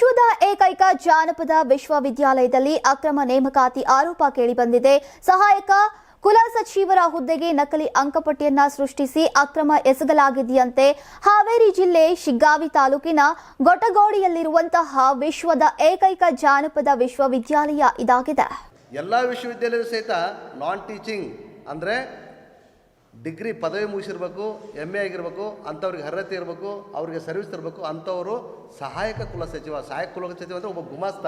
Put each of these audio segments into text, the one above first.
ವಿಶ್ವದ ಏಕೈಕ ಜಾನಪದ ವಿಶ್ವವಿದ್ಯಾಲಯದಲ್ಲಿ ಅಕ್ರಮ ನೇಮಕಾತಿ ಆರೋಪ ಕೇಳಿಬಂದಿದೆ. ಸಹಾಯಕ ಕುಲಸಚಿವರ ಹುದ್ದೆಗೆ ನಕಲಿ ಅಂಕಪಟ್ಟಿಯನ್ನ ಸೃಷ್ಟಿಸಿ ಅಕ್ರಮ ಎಸಗಲಾಗಿದೆಯಂತೆ ಹಾವೇರಿ ಜಿಲ್ಲೆ ಶಿಗ್ಗಾವಿ ತಾಲೂಕಿನ ಗೊಟಗೋಡಿಯಲ್ಲಿರುವಂತಹ ವಿಶ್ವದ ಏಕೈಕ ಜಾನಪದ ವಿಶ್ವವಿದ್ಯಾಲಯ ಇದಾಗಿದೆ. ಎಲ್ಲ ವಿಶ್ವವಿದ್ಯಾಲಯ ಸಹಿತ ನಾನ್ ಟೀಚಿಂಗ್ ಅಂದರೆ ಡಿಗ್ರಿ ಪದವಿ ಮುಗಿಸಿರ್ಬೇಕು ಎಂ ಎ ಆಗಿರ್ಬೇಕು, ಅಂಥವ್ರಿಗೆ ಅರ್ಹತೆ ಇರಬೇಕು, ಅವ್ರಿಗೆ ಸರ್ವಿಸ್ ಇರಬೇಕು ಅಂಥವರು ಸಹಾಯಕ ಕುಲ ಸಚಿವ, ಸಹಾಯಕ ಕುಲಸಚಿವ ಅಂದರೆ ಒಬ್ಬ ಗುಮಾಸ್ತ.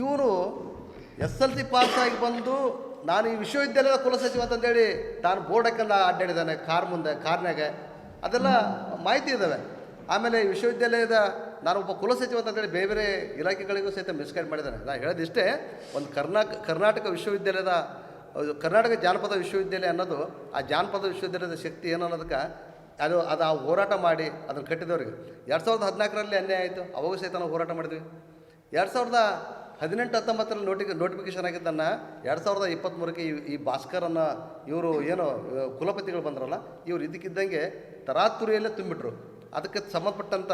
ಇವರು ಎಸ್ ಎಲ್ ಸಿ ಪಾಸಾಗಿ ಬಂದು ನಾನು ಈ ವಿಶ್ವವಿದ್ಯಾಲಯದ ಕುಲಸಚಿವ ಅಂತಂದೇಳಿ ತಾನು ಬೋರ್ಡಕ್ಕೆಲ್ಲ ಅಡ್ಡಾಡಿದ್ದಾನೆ, ಕಾರ್ ಮುಂದೆ ಕಾರ್ನಾಗೆ ಅದೆಲ್ಲ ಮಾಹಿತಿ ಇದ್ದಾವೆ ಆಮೇಲೆ ವಿಶ್ವವಿದ್ಯಾಲಯದ ನಾನು ಒಬ್ಬ ಕುಲಸಚಿವ ಅಂತಂದೇಳಿ ಬೇರೆ ಬೇರೆ ಇಲಾಖೆಗಳಿಗೂ ಸಹಿತ ಮಿಸ್ಕೈಡ್ ಮಾಡಿದ್ದಾನೆ. ನಾನು ಹೇಳೋದಿಷ್ಟೇ, ಒಂದು ಕರ್ನಾಟಕ ಕರ್ನಾಟಕ ವಿಶ್ವವಿದ್ಯಾಲಯದ ಕರ್ನಾಟಕ ಜಾನಪದ ವಿಶ್ವವಿದ್ಯಾಲಯ ಅನ್ನೋದು ಆ ಜಾನಪದ ವಿಶ್ವವಿದ್ಯಾಲಯದ ಶಕ್ತಿ ಏನು ಅನ್ನೋದಕ್ಕೆ ಅದು ಅದು ಆ ಹೋರಾಟ ಮಾಡಿ ಅದನ್ನು ಕಟ್ಟಿದವ್ರಿಗೆ. ಎರಡು ಸಾವಿರದ ಹದಿನಾಲ್ಕರಲ್ಲಿ ಅನ್ಯಾಯ ಆಯಿತು, ಅವಾಗೂ ಸಹಿತ ನಾವು ಹೋರಾಟ ಮಾಡಿದ್ವಿ. ಎರಡು ಸಾವಿರದ ಹದಿನೆಂಟು, ಹತ್ತೊಂಬತ್ತರಲ್ಲಿ ನೋಟಿ ನೋಟಿಫಿಕೇಶನ್ ಆಗಿದ್ದನ್ನು ಎರಡು ಸಾವಿರದ ಇಪ್ಪತ್ತ್ಮೂರಕ್ಕೆ ಈ ಈ ಭಾಸ್ಕರನ್ನ ಇವರು ಏನು ಕುಲಪತಿಗಳು ಬಂದ್ರಲ್ಲ, ಇವರು ಇದಕ್ಕಿದ್ದಂಗೆ ತರಾತುರಿಯಲ್ಲೇ ತುಂಬಿಟ್ರು. ಅದಕ್ಕೆ ಸಂಬಂಧಪಟ್ಟಂಥ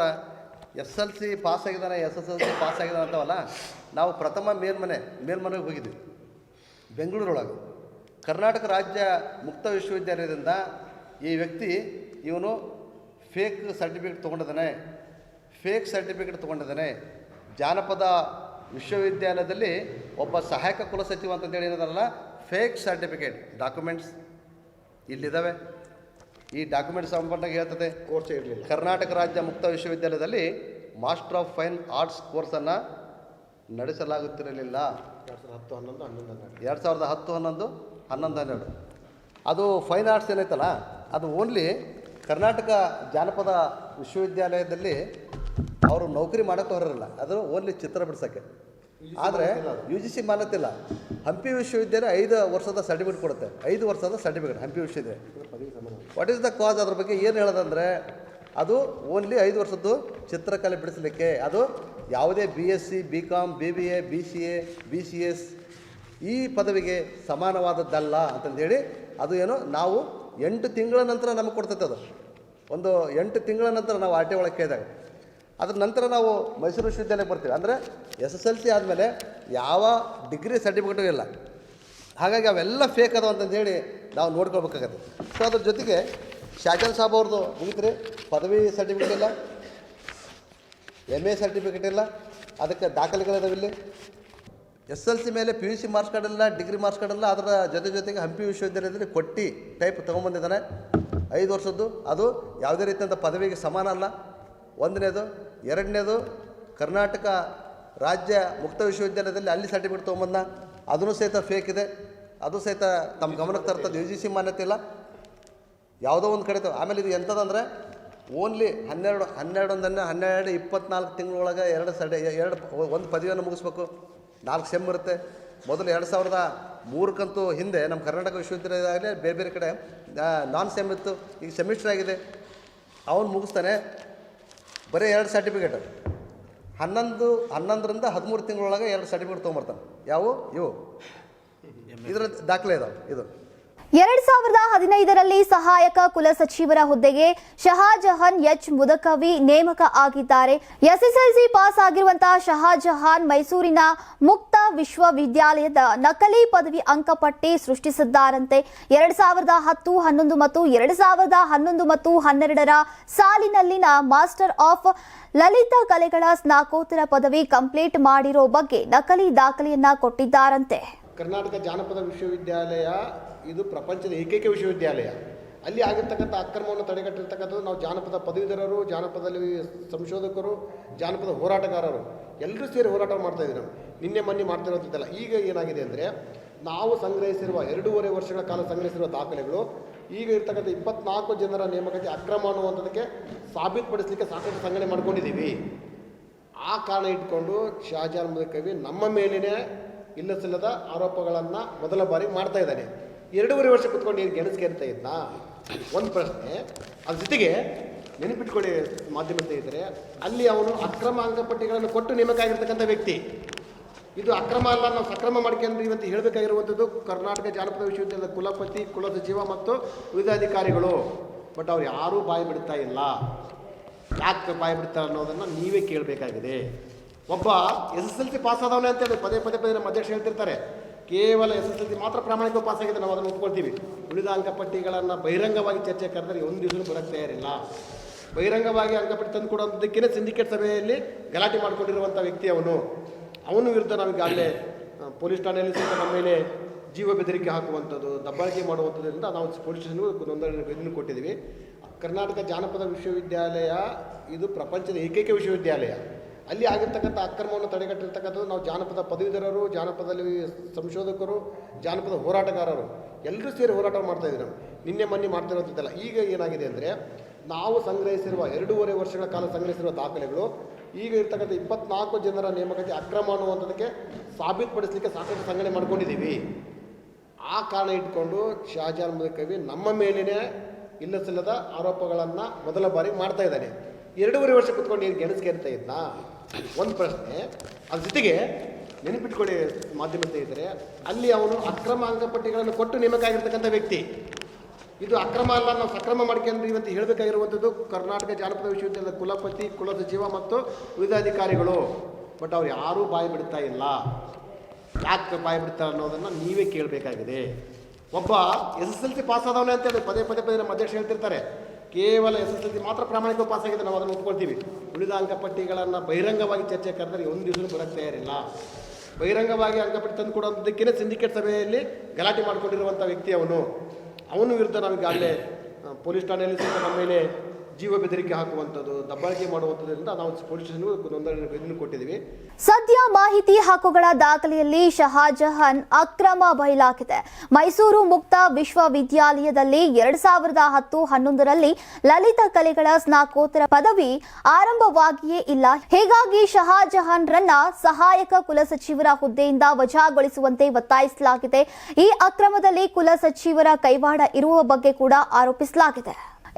ಎಸ್ ಎಲ್ ಸಿ ಪಾಸ್ ಆಗಿದ್ದಾನೆ S S L C pass ಆಗಿದ್ದಾನೆ ಅಂತವಲ್ಲ, ನಾವು ಪ್ರಥಮ ಮೇಲ್ಮನೆ, ಮೇಲ್ಮನೆಗೆ ಹೋಗಿದ್ವಿ. ಬೆಂಗಳೂರೊಳಗೆ. ಕರ್ನಾಟಕ ರಾಜ್ಯ ಮುಕ್ತ ವಿಶ್ವವಿದ್ಯಾಲಯದಿಂದ ಈ ವ್ಯಕ್ತಿ ಇವನು ಫೇಕ್ ಸರ್ಟಿಫಿಕೇಟ್ ತೊಗೊಂಡಿದ್ದಾನೆ. ಫೇಕ್ ಸರ್ಟಿಫಿಕೇಟ್ ತೊಗೊಂಡಿದ್ದಾನೆ. ಜಾನಪದ ವಿಶ್ವವಿದ್ಯಾಲಯದಲ್ಲಿ ಒಬ್ಬ ಸಹಾಯಕ ಕುಲಸಚಿವ ಅಂತಂದೇಳಿ ಏನದಲ್ಲ ಫೇಕ್ ಸರ್ಟಿಫಿಕೇಟ್ ಡಾಕ್ಯುಮೆಂಟ್ಸ್ ಇಲ್ಲಿದ್ದಾವೆ. ಈ ಡಾಕ್ಯುಮೆಂಟ್ಸ್ ಸಂಬಂಧ ಹೇಳ್ತದೆ. ಕೋರ್ಸ್ ಇರಲಿಲ್ಲ. ಕರ್ನಾಟಕ ರಾಜ್ಯ ಮುಕ್ತ ವಿಶ್ವವಿದ್ಯಾಲಯದಲ್ಲಿ ಮಾಸ್ಟರ್ ಆಫ್ ಫೈನ್ ಆರ್ಟ್ಸ್ ಕೋರ್ಸನ್ನು ನಡೆಸಲಾಗುತ್ತಿರಲಿಲ್ಲ. ಎರಡು ಸಾವಿರದ ಹತ್ತು ಹನ್ನೊಂದು ಹನ್ನೊಂದು ಹನ್ನೆರಡು. ಎರಡು ಸಾವಿರದ ಹತ್ತು ಹನ್ನೊಂದು ಹನ್ನೊಂದು ಹನ್ನೆರಡು ಅದು ಫೈನ್ ಆರ್ಟ್ಸ್ ಏನೈತಲ್ಲ ಅದು ಓನ್ಲಿ ಕರ್ನಾಟಕ ಜಾನಪದ ವಿಶ್ವವಿದ್ಯಾಲಯದಲ್ಲಿ ಅವರು ನೌಕರಿ ಮಾಡೋಕ್ಕೆ ಹೊರರಲ್ಲ ಅದು ಓನ್ಲಿ ಚಿತ್ರ ಬಿಡ್ಸೋಕ್ಕೆ. ಆದರೆ ಯು ಜಿ ಸಿ ಮಾನ್ಯತೆ ಇಲ್ಲ. ಹಂಪಿ ವಿಶ್ವವಿದ್ಯಾಲಯ ಐದು ವರ್ಷದ ಸರ್ಟಿಫಿಕೇಟ್ ಕೊಡುತ್ತೆ. ಐದು ವರ್ಷದ ಸರ್ಟಿಫಿಕೇಟ್ ಹಂಪಿ ವಿಶ್ವವಿದ್ಯಾಲಯ. ವಾಟ್ ಈಸ್ ದ ಕಾಸ್ ಅದ್ರ ಬಗ್ಗೆ ಏನು ಹೇಳೋದಂದರೆ ಅದು ಓನ್ಲಿ ಐದು ವರ್ಷದ್ದು ಚಿತ್ರಕಲೆ ಬಿಡಿಸಲಿಕ್ಕೆ ಅದು ಯಾವುದೇ B S C B com B B A B C A B C S ಈ ಪದವಿಗೆ ಸಮಾನವಾದದ್ದಲ್ಲ ಅಂತಂದೇಳಿ ಅದು ಏನು ನಾವು ಎಂಟು ತಿಂಗಳ ನಂತರ ನಮಗೆ ಕೊಡ್ತೈತೆ ಅದು. ಒಂದು ಎಂಟು ತಿಂಗಳ ನಂತರ ನಾವು ಆರ್ ಟಿ ಒಳಗೆ ಕೇಳಿದಾಗ. ಅದ್ರ ನಂತರ ನಾವು ಮೈಸೂರು ವಿಶ್ವವಿದ್ಯಾಲಯಕ್ಕೆ ಬರ್ತೀವಿ. ಅಂದರೆ ಎಸ್ ಎಸ್ ಎಲ್ ಸಿ ಆದಮೇಲೆ ಯಾವ ಡಿಗ್ರಿ ಸರ್ಟಿಫಿಕೇಟು ಇಲ್ಲ. ಹಾಗಾಗಿ ಅವೆಲ್ಲ ಫೇಕ್ ಅದಾವ ಅಂತಂದೇಳಿ ನಾವು ನೋಡ್ಕೊಳ್ಬೇಕಾಗತ್ತೆ. ಸೊ ಅದ್ರ ಜೊತೆಗೆ ಶಾಜನ್ ಸಾಬ್ ಅವ್ರದ್ದು ಮುಗಿತ್ರಿ. ಪದವಿ ಸರ್ಟಿಫಿಕೇಟ್ ಇಲ್ಲ. ಎಂ ಎ ಸರ್ಟಿಫಿಕೇಟ್ ಇಲ್ಲ. ಅದಕ್ಕೆ ದಾಖಲೆಗಳಿದಾವಿಲ್ಲಿ ಎಸ್ ಎಲ್ ಸಿ ಮೇಲೆ P U C marks card ಇಲ್ಲ ಡಿಗ್ರಿ ಮಾರ್ಕ್ಸ್ ಕಾರ್ಡ್ ಇಲ್ಲ. ಅದರ ಜೊತೆ ಜೊತೆಗೆ ಹಂಪಿ ವಿಶ್ವವಿದ್ಯಾಲಯದಲ್ಲಿ ಕೊಟ್ಟಿ ಟೈಪ್ ತೊಗೊಂಬಂದಿದ್ದಾನೆ. ಐದು ವರ್ಷದ್ದು. ಅದು ಯಾವುದೇ ರೀತಿಯಾದ ಪದವಿಗೆ ಸಮಾನ ಅಲ್ಲ. ಒಂದನೇದು, ಎರಡನೇದು ಕರ್ನಾಟಕ ರಾಜ್ಯ ಮುಕ್ತ ವಿಶ್ವವಿದ್ಯಾಲಯದಲ್ಲಿ ಅಲ್ಲಿ ಸರ್ಟಿಫಿಕೇಟ್ ತೊಗೊಂಬಂದ ಅದನ್ನು ಸಹಿತ ಫೇಕ್ ಇದೆ. ಅದು ಸಹಿತ ತಮ್ಮ ಗಮನಕ್ಕೆ ತರ್ತದೆ ಯು ಜಿ ಸಿ ಮಾನ್ಯತೆ ಇಲ್ಲ. ಯಾವುದೋ ಒಂದು ಕಡೆ ಆಮೇಲೆ ಇದು ಎಂಥದಂದರೆ ಓನ್ಲಿ ಹನ್ನೆರಡು ಹನ್ನೆರಡು ಒಂದನ್ನು ಹನ್ನೆರಡು ಇಪ್ಪತ್ನಾಲ್ಕು ತಿಂಗಳೊಳಗೆ ಎರಡು ಸಡೆ, ಎರಡು ಒಂದು ಪದವಿಯನ್ನು ಮುಗಿಸ್ಬೇಕು. ನಾಲ್ಕು ಸೆಮ್ ಇರುತ್ತೆ. ಮೊದಲು ಎರಡು ಸಾವಿರದ ಮೂರಕ್ಕಂತೂ ಹಿಂದೆ ನಮ್ಮ ಕರ್ನಾಟಕ ವಿಶ್ವವಿದ್ಯಾಲಯದಾಗಲೇ ಬೇರೆ ಬೇರೆ ಕಡೆ ನಾನ್ ಸೆಮ್ ಇತ್ತು. ಈಗ ಸೆಮಿಸ್ಟರ್ ಆಗಿದೆ. ಅವನು ಮುಗಿಸ್ತಾನೆ. ಬರೀ ಎರಡು ಸರ್ಟಿಫಿಕೇಟ್ ಹನ್ನೊಂದು, ಹನ್ನೊಂದರಿಂದ ಹದಿಮೂರು ತಿಂಗಳೊಳಗೆ ಎರಡು ಸರ್ಟಿಫಿಕೇಟ್ ತೊಗೊಂಬರ್ತಾನೆ. ಯಾವು? ಇವು. ಇದರ ದಾಖಲೆ ಇದಾವೆ. ಇದು. ಎರಡ್ ಸಾವಿರದ ಹದಿನೈದರಲ್ಲಿ ಸಹಾಯಕ ಕುಲಸಚಿವರ ಹುದ್ದೆಗೆ ಶಹಾಜಹಾನ್ ಎಚ್ ಮುದಕವಿ ನೇಮಕ ಆಗಿದ್ದಾರೆ. ಎಸ್ಎಸ್ಎಲ್ಸಿ ಪಾಸ್ ಆಗಿರುವಂತಹ ಶಹಾಜಹಾನ್ ಮೈಸೂರಿನ ಮುಕ್ತ ವಿಶ್ವವಿದ್ಯಾಲಯದ ನಕಲಿ ಪದವಿ ಅಂಕಪಟ್ಟಿ ಸೃಷ್ಟಿಸಿದ್ದಾರಂತೆ. ಎರಡ್ ಸಾವಿರದ ಹತ್ತು, ಹನ್ನೊಂದು ಮತ್ತು ಎರಡ್ ಸಾವಿರದ ಹನ್ನೊಂದು ಮತ್ತು ಹನ್ನೆರಡರ ಸಾಲಿನಲ್ಲಿನ ಮಾಸ್ಟರ್ ಆಫ್ ಲಲಿತ ಕಲೆಗಳ ಸ್ನಾಕೋತ್ತರ ಪದವಿ ಕಂಪ್ಲೀಟ್ ಮಾಡಿರೋ ಬಗ್ಗೆ ನಕಲಿ ದಾಖಲೆಯನ್ನ ಕೊಟ್ಟಿದ್ದಾರಂತೆ. ಕರ್ನಾಟಕ ಜಾನಪದ ವಿಶ್ವವಿದ್ಯಾಲಯ ಇದು ಪ್ರಪಂಚದ ಏಕೈಕ ವಿಶ್ವವಿದ್ಯಾಲಯ. ಅಲ್ಲಿ ಆಗಿರ್ತಕ್ಕಂಥ ಅಕ್ರಮವನ್ನು ತಡೆಗಟ್ಟಿರ್ತಕ್ಕಂಥದ್ದು ನಾವು ಜಾನಪದ ಪದವೀಧರರು, ಜಾನಪದದಲ್ಲಿ ಸಂಶೋಧಕರು, ಜಾನಪದ ಹೋರಾಟಗಾರರು ಎಲ್ಲರೂ ಸೇರಿ ಹೋರಾಟ ಮಾಡ್ತಾ ಇದ್ದೀವಿ ನಾವು. ನಿನ್ನೆ ಮೊನ್ನೆ ಮಾಡ್ತಿರೋದಿದ್ದಲ್ಲ ಈಗ ಏನಾಗಿದೆ ಅಂದರೆ ನಾವು ಸಂಗ್ರಹಿಸಿರುವ ಎರಡೂವರೆ ವರ್ಷಗಳ ಕಾಲ ಸಂಗ್ರಹಿಸಿರುವ ದಾಖಲೆಗಳು, ಈಗ ಇರ್ತಕ್ಕಂಥ ಇಪ್ಪತ್ನಾಲ್ಕು ಜನರ ನೇಮಕಾತಿ ಅಕ್ರಮ ಅನ್ನುವಂಥದ್ದಕ್ಕೆ ಸಾಬೀತುಪಡಿಸಲಿಕ್ಕೆ ಸಾಕಷ್ಟು ಸಂಘಟನೆ ಮಾಡ್ಕೊಂಡಿದ್ದೀವಿ. ಆ ಕಾರಣ ಇಟ್ಕೊಂಡು ಶಹಜಾನ್ ಕವಿ ನಮ್ಮ ಮೇಲಿನ ಇಲ್ಲಸಲ್ಲದ ಆರೋಪಗಳನ್ನು ಮೊದಲ ಬಾರಿ ಮಾಡ್ತಾ ಇದ್ದಾನೆ. ಎರಡೂವರೆ ವರ್ಷ ಕುತ್ಕೊಂಡು ಏನು ಗೆಣಸ್ಕೇರ್ತಾ ಇದ್ದ ಒಂದು ಪ್ರಶ್ನೆ. ಅದ್ರ ಜೊತೆಗೆ ನೆನಪಿಟ್ಕೊಳ್ಳಿ ಮಾಧ್ಯಮ ಸ್ನೇಹಿತರೆ, ಅಲ್ಲಿ ಅವನು ಅಕ್ರಮ ಅಂಗಪಟ್ಟಿಗಳನ್ನು ಕೊಟ್ಟು ನೇಮಕ ಆಗಿರ್ತಕ್ಕಂಥ ವ್ಯಕ್ತಿ. ಇದು ಅಕ್ರಮ ಅಲ್ಲ, ನಾವು ಸಕ್ರಮ ಮಾಡ್ಕೊಂಡು ಇವತ್ತು ಹೇಳಬೇಕಾಗಿರುವಂಥದ್ದು ಕರ್ನಾಟಕ ಜಾನಪದ ವಿಶ್ವವಿದ್ಯಾಲಯದ ಕುಲಪತಿ ಕುಲಸಚಿವ ಮತ್ತು ವಿವಿಧ ಅಧಿಕಾರಿಗಳು ಬಟ್ ಅವ್ರು ಯಾರೂ ಬಾಯಿ ಬಿಡ್ತಾ ಇಲ್ಲ. ಯಾಕೆ ಬಾಯಿ ಬಿಡ್ತಾರೆ ಅನ್ನೋದನ್ನು ನೀವೇ ಕೇಳಬೇಕಾಗಿದೆ. ಒಬ್ಬ S S L C pass ಆದವನೇ ಅಂತೇಳಿ ಪದೇ ಪದೇ ಪದೇ ನಮ್ಮ ಅಧ್ಯಕ್ಷ ಹೇಳ್ತಿರ್ತಾರೆ. ಕೇವಲ ಎಸ್ ಎಸ್ ಎಲ್ ಸಿ ಮಾತ್ರ ಪ್ರಾಮಾಣಿಕ ಪಾಸ್ ಆಗಿದೆ ನಾವು ಅದನ್ನು ಒಪ್ಕೊಳ್ತೀವಿ. ಉಳಿದ ಅಂಕಪಟ್ಟಿಗಳನ್ನು ಬಹಿರಂಗವಾಗಿ ಚರ್ಚೆ ಕರೆದರೆ ಒಂದು ದಿವಸ ಬರೋಕ್ಕೆ ತಯಾರಿಲ್ಲ. ಬಹಿರಂಗವಾಗಿ ಅಂಕಪಟ್ಟಿ ತಂದು ಕೊಡೋದಕ್ಕೇ ಸಿಂಡಿಕೇಟ್ ಸಭೆಯಲ್ಲಿ ಗಲಾಟೆ ಮಾಡಿಕೊಂಡಿರುವಂಥ ವ್ಯಕ್ತಿ ಅವನು. ಅವನ ವಿರುದ್ಧ ನಮಗೆ ಅಲ್ಲೇ ಪೊಲೀಸ್ ಠಾಣೆಯಲ್ಲಿ ಸಹಿತ ನಮ್ಮ ಮೇಲೆ ಜೀವ ಬೆದರಿಕೆ ಹಾಕುವಂಥದ್ದು, ದಬ್ಬಾಳಿಕೆ ಮಾಡುವಂಥದ್ರಿಂದ ನಾವು ಪೊಲೀಸ್ ಸ್ಟೇಷನ್ಗೂ ನೋಂದಣಿ ಇದನ್ನು ಕೊಟ್ಟಿದ್ದೀವಿ. ಕರ್ನಾಟಕ ಜಾನಪದ ವಿಶ್ವವಿದ್ಯಾಲಯ, ಇದು ಪ್ರಪಂಚದ ಏಕೈಕ ವಿಶ್ವವಿದ್ಯಾಲಯ. ಅಲ್ಲಿ ಆಗಿರ್ತಕ್ಕಂಥ ಅಕ್ರಮವನ್ನು ತಡೆಗಟ್ಟಿರ್ತಕ್ಕಂಥದ್ದು ನಾವು ಜಾನಪದ ಪದವೀಧರರು, ಜಾನಪದದಲ್ಲಿ ಸಂಶೋಧಕರು, ಜಾನಪದ ಹೋರಾಟಗಾರರು ಎಲ್ಲರೂ ಸೇರಿ ಹೋರಾಟ ಮಾಡ್ತಾ ಇದ್ದೀವಿ ನಾವು. ನಿನ್ನೆ ಮೊನ್ನೆ ಮಾಡ್ತಿರೋಂಥದ್ದಲ್ಲ. ಈಗ ಏನಾಗಿದೆ ಅಂದರೆ, ನಾವು ಸಂಗ್ರಹಿಸಿರುವ ಎರಡೂವರೆ ವರ್ಷಗಳ ಕಾಲ ಸಂಗ್ರಹಿಸಿರುವ ದಾಖಲೆಗಳು, ಈಗ ಇರ್ತಕ್ಕಂಥ ಇಪ್ಪತ್ನಾಲ್ಕು ಜನರ ನೇಮಕಾತಿ ಅಕ್ರಮ ಅನ್ನುವಂಥದ್ದಕ್ಕೆ ಸಾಬೀತುಪಡಿಸಲಿಕ್ಕೆ ಸಾಕಷ್ಟು ಸಂಘಟನೆ ಮಾಡ್ಕೊಂಡಿದ್ದೀವಿ. ಆ ಕಾರಣ ಇಟ್ಕೊಂಡು ಶಹಜಾನ್ ಕವಿ ನಮ್ಮ ಮೇಲಿನೇ ಇಲ್ಲಸಲ್ಲದ ಆರೋಪಗಳನ್ನು ಮೊದಲ ಬಾರಿ ಮಾಡ್ತಾ ಇದ್ದಾನೆ. ಎರಡೂವರೆ ವರ್ಷ ಕುತ್ಕೊಂಡು ಏನು ಗೆಣಸ್ಕೇರ್ತಾ ಇದ್ದ ಒಂದು ಪ್ರಶ್ನೆ. ಅದ್ರ ಜೊತೆಗೆ ನೆನಪಿಟ್ಕೊಳ್ಳಿ ಮಾಧ್ಯಮ ಇದ್ದರೆ ಅಲ್ಲಿ ಅವನು ಅಕ್ರಮ ಅಂಗಪಟ್ಟಿಗಳನ್ನು ಕೊಟ್ಟು ನೇಮಕ ಆಗಿರ್ತಕ್ಕಂಥ ವ್ಯಕ್ತಿ. ಇದು ಅಕ್ರಮ ಅಲ್ಲ, ನಾವು ಸಕ್ರಮ ಮಾಡ್ಕೊಂಡು ಇವತ್ತು ಹೇಳಬೇಕಾಗಿರುವಂಥದ್ದು ಕರ್ನಾಟಕ ಜಾನಪದ ವಿಶ್ವವಿದ್ಯಾಲಯದ ಕುಲಪತಿ ಕುಲಸಚಿವ ಮತ್ತು ವಿವಿಧಾಧಿಕಾರಿಗಳು. ಅಧಿಕಾರಿಗಳು ಬಟ್ ಅವ್ರು ಯಾರೂ ಬಾಯಿ ಬಿಡ್ತಾ ಇಲ್ಲ. ಯಾಕೆ ಬಾಯಿ ಬಿಡ್ತಾರೆ ಅನ್ನೋದನ್ನು ನೀವೇ ಕೇಳಬೇಕಾಗಿದೆ. ಒಬ್ಬ S S L C pass ಆದವನೇ ಅಂತೇಳಿ ಪದೇ ಪದೇ ಪದೇ ನಮ್ಮ ಅಧ್ಯಕ್ಷ ಹೇಳ್ತಿರ್ತಾರೆ. ಕೇವಲ ಎಸ್ ಮಾತ್ರ ಪ್ರಾಮಾಣಿಕ ಪಾಸ್ ಆಗಿದೆ, ನಾವು ಅದನ್ನು ಒಪ್ಕೊಳ್ತೀವಿ. ಉಳಿದ ಅಂಕಪಟ್ಟಿಗಳನ್ನು ಬಹಿರಂಗವಾಗಿ ಚರ್ಚೆ ಕರೆದರೆ ಒಂದು ದಿವಸ ಬರೋಕ್ಕೆ ತಯಾರಿಲ್ಲ. ಬಹಿರಂಗವಾಗಿ ಅಂಕಪಟ್ಟಿ ತಂದು ಕೊಡೋದಕ್ಕಿಂತ ಸಿಂಡಿಕೇಟ್ ಸಭೆಯಲ್ಲಿ ಗಲಾಟೆ ಮಾಡಿಕೊಂಡಿರುವಂಥ ವ್ಯಕ್ತಿ ಅವನು. ಅವನ ವಿರುದ್ಧ ನಮಗೆ ಅಲ್ಲೇ ಪೊಲೀಸ್ ಠಾಣೆಯಲ್ಲಿ ಸಹಿತ ನಮ್ಮ ಮೇಲೆ ಜೀವ ಬೆದರಿಕೆ ಹಾಕುವಂಥದ್ದು, ದಬ್ಬಾಳಿಕೆ ಮಾಡುವಂಥದ್ರಿಂದ ನಾವು ಪೊಲೀಸ್ ಸ್ಟೇಷನ್ಗೂ ಕೊಟ್ಟಿದ್ದೀವಿ. ಸದ್ಯ ಮಾಹಿತಿ ಹಕ್ಕುಗಳ ದಾಖಲೆಯಲ್ಲಿ ಶಹಾಜಹಾನ್ ಅಕ್ರಮ ಬಯಲಾಗಿದೆ. ಮೈಸೂರು ಮುಕ್ತ ವಿಶ್ವವಿದ್ಯಾಲಯದಲ್ಲಿ ಎರಡ್ ಸಾವಿರದ ಹತ್ತು ಹನ್ನೊಂದರಲ್ಲಿ ಲಲಿತ ಕಲೆಗಳ ಸ್ನಾಕೋತ್ತರ ಪದವಿ ಆರಂಭವಾಗಿಯೇ ಇಲ್ಲ. ಹೀಗಾಗಿ ಶಹಾಜಹಾನ್ ರನ್ನ ಸಹಾಯಕ ಕುಲಸಚಿವರ ಹುದ್ದೆಯಿಂದ ವಜಾಗೊಳಿಸುವಂತೆ ಒತ್ತಾಯಿಸಲಾಗಿದೆ. ಈ ಅಕ್ರಮದಲ್ಲಿ ಕುಲಸಚಿವರ ಕೈವಾಡ ಇರುವ ಬಗ್ಗೆ ಕೂಡ ಆರೋಪಿಸಲಾಗಿದೆ.